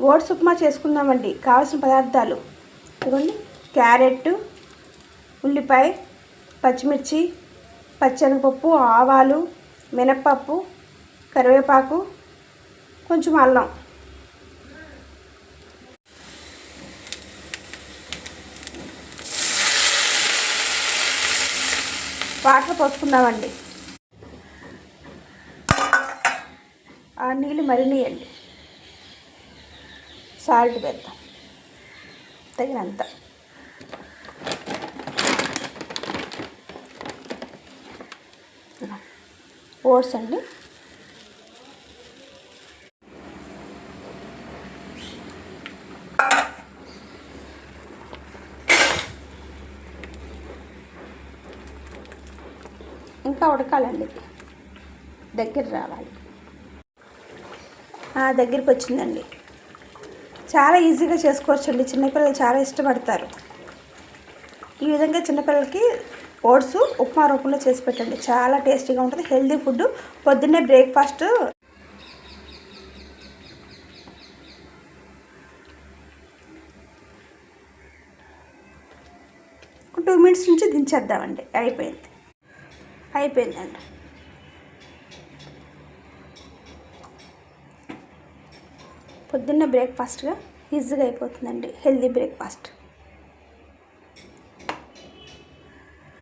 Oats upma చేసుకుందామండి. కావాల్సిన పదార్థాలు. ఇదిగోండి. క్యారెట్ ఉల్లిపాయ పచ్చిమిర్చి పచ్చనగపప్పు ఆవాలు మినప్పప్పు కరివేపాకు కొంచెం అల్లం. వాటర్ పోసుకుందామండి. ఆ నీళ్ళు మరినియండి సాల్ట్ వేద్దాం. తగినంత. ఓట్స్ అండి. ఇంకా ఉడకాలండి. ఇది దగ్గర రావాలి. ఆ, దగ్గరికి వచ్చిందండి చాలా ఈజీగా చేసుకోవచ్చండి. చిన్నపిల్లలు చాలా ఇష్టపడతారు. ఈ విధంగా చిన్నపిల్లలకి ఓట్స్ ఉప్మా రూపంలో చేసి పెట్టండి. చాలా టేస్టీగా ఉంటుంది. Healthy food. పొద్దున్నే బ్రేక్ఫాస్ట్. టూ మినిట్స్ నుంచి దించేద్దామండి. అయిపోయింది. అయిపోయిందండి. పొద్దున్న బ్రేక్ఫాస్ట్గా ఈజీగా అయిపోతుందండి హెల్దీ బ్రేక్ఫాస్ట్.